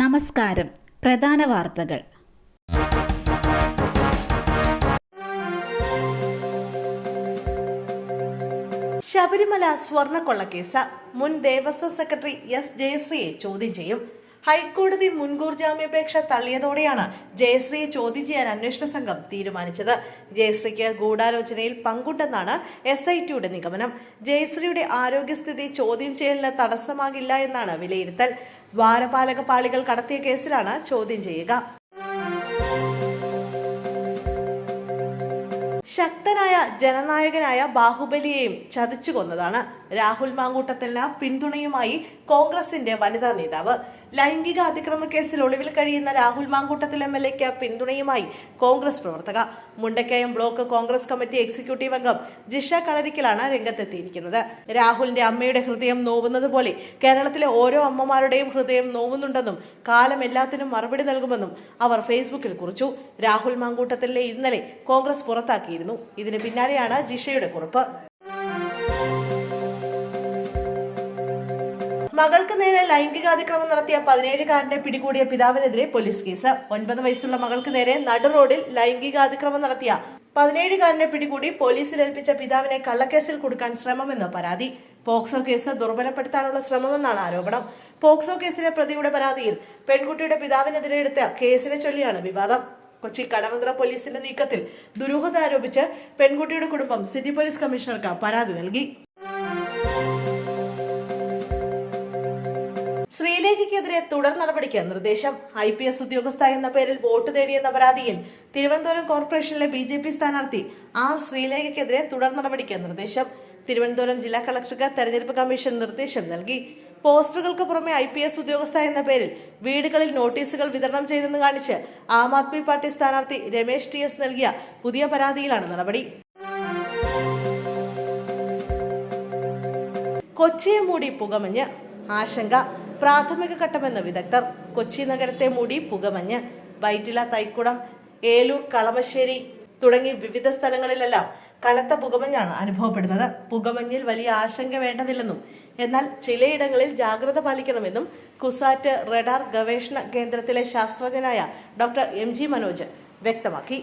നമസ്കാരം. പ്രധാന വാർത്തകൾ. ശബരിമല സ്വർണക്കൊള്ളക്കേസ് മുൻ ദേവസ്വം സെക്രട്ടറി എസ് ജയശ്രീയെ ചോദ്യം ചെയ്യും. ഹൈക്കോടതി മുൻകൂർ ജാമ്യാപേക്ഷ തള്ളിയതോടെയാണ് ജയശ്രീയെ ചോദ്യം ചെയ്യാൻ അന്വേഷണ സംഘം തീരുമാനിച്ചത്. ജയശ്രീക്ക് ഗൂഢാലോചനയിൽ പങ്കുണ്ടെന്നാണ് എസ് ഐ ടിയുടെ നിഗമനം. ജയശ്രീയുടെ ആരോഗ്യസ്ഥിതി ചോദ്യം ചെയ്യലിന് തടസ്സമാകില്ല എന്നാണ് വിലയിരുത്തൽ. ദ്വാരപാലക പാളികൾ കടത്തിയ കേസിലാണ് ചോദ്യം ചെയ്യുക. ശക്തനായ ജനനായകനായ ബാഹുബലിയെയും ചതിച്ചു കൊന്നതാണ്. രാഹുൽ മാങ്കൂട്ടത്തിന് പിന്തുണയുമായി കോൺഗ്രസിന്റെ വനിതാ നേതാവ്. ലൈംഗിക അതിക്രമ കേസിൽ ഒളിവിൽ കഴിയുന്ന രാഹുൽ മാങ്കൂട്ടത്തിൽ എം എൽ എക്ക് പിന്തുണയുമായി കോൺഗ്രസ് പ്രവർത്തക. Mundakkayam block Congress committee executive അംഗം ജിഷ കളരിക്കലാണ് രംഗത്തെത്തിയിരിക്കുന്നത്. രാഹുലിന്റെ അമ്മയുടെ ഹൃദയം നോവുന്നത് പോലെ കേരളത്തിലെ ഓരോ അമ്മമാരുടെയും ഹൃദയം നോവുന്നുണ്ടെന്നും കാലം എല്ലാത്തിനും മറുപടി നൽകുമെന്നും അവർ ഫേസ്ബുക്കിൽ കുറിച്ചു. രാഹുൽ മാങ്കൂട്ടത്തിലെ ഇന്നലെ കോൺഗ്രസ് പുറത്താക്കിയിരുന്നു. ഇതിന് പിന്നാലെയാണ് ജിഷയുടെ കുറിപ്പ്. മകൾക്ക് നേരെ ലൈംഗികാതിക്രമം നടത്തിയ പതിനേഴുകാരനെ പിടികൂടിയ പിതാവിനെതിരെ പോലീസ് കേസ്. ഒൻപത് വയസ്സുള്ള മകൾക്ക് നേരെ നടു റോഡിൽ ലൈംഗികാതിക്രമം നടത്തിയ പതിനേഴുകാരനെ പിടികൂടി പോലീസിൽ ഏൽപ്പിച്ച പിതാവിനെ കള്ളക്കേസിൽ കൊടുക്കാൻ ശ്രമമെന്ന് പരാതി. പോക്സോ കേസ് ദുർബലപ്പെടുത്താനുള്ള ശ്രമമെന്നാണ് ആരോപണം. പോക്സോ കേസിലെ പ്രതിയുടെ പരാതിയിൽ പെൺകുട്ടിയുടെ പിതാവിനെതിരെ എടുത്ത കേസിനെ ചൊല്ലിയാണ് വിവാദം. കൊച്ചി കടവന്ത്ര പോലീസിന്റെ നീക്കത്തിൽ ദുരൂഹത ആരോപിച്ച് പെൺകുട്ടിയുടെ കുടുംബം സിറ്റി പോലീസ് കമ്മീഷണർക്ക് പരാതി നൽകി. ശ്രീലേഖയ്ക്കെതിരെ തുടർ നടപടിക്ക് നിർദ്ദേശം. ഐ പി എസ് ഉദ്യോഗസ്ഥ എന്ന പേരിൽ വോട്ട് തേടിയെന്ന പരാതിയിൽ തിരുവനന്തപുരം കോർപ്പറേഷനിലെ ബി ജെ പി സ്ഥാനാർത്ഥി ആർ ശ്രീലേഖയ്ക്കെതിരെ തുടർ നടപടിക്ക് നിർദ്ദേശം. തിരുവനന്തപുരം ജില്ലാ കളക്ടർക്ക് തെരഞ്ഞെടുപ്പ് കമ്മീഷൻ നിർദ്ദേശം നൽകി. പോസ്റ്ററുകൾക്ക് പുറമെ ഐ പി എസ് ഉദ്യോഗസ്ഥ എന്ന പേരിൽ വീടുകളിൽ നോട്ടീസുകൾ വിതരണം ചെയ്തെന്ന് കാണിച്ച് ആം ആദ്മി പാർട്ടി സ്ഥാനാർത്ഥി രമേശ് ടി എസ് നൽകിയ പുതിയ പരാതിയിലാണ് നടപടി. കൊച്ചിയെ മൂടി പുകമഞ്ഞ്. ആശങ്ക. പ്രാഥമിക ഘട്ടമെന്ന് വിദഗ്ധർ കൊച്ചി നഗരത്തെ മൂടി പുകമഞ്ഞ്. വൈറ്റില തൈക്കുടം ഏലൂർ കളമശ്ശേരി തുടങ്ങി വിവിധ സ്ഥലങ്ങളിലെല്ലാം കനത്ത പുകമഞ്ഞാണ് അനുഭവപ്പെടുന്നത്. പുകമഞ്ഞിൽ വലിയ ആശങ്ക വേണ്ടതില്ലെന്നും എന്നാൽ ചിലയിടങ്ങളിൽ ജാഗ്രത പാലിക്കണമെന്നും കുസാറ്റ് റഡാർ ഗവേഷണ കേന്ദ്രത്തിലെ ശാസ്ത്രജ്ഞനായ ഡോക്ടർ എം ജി മനോജ് വ്യക്തമാക്കി.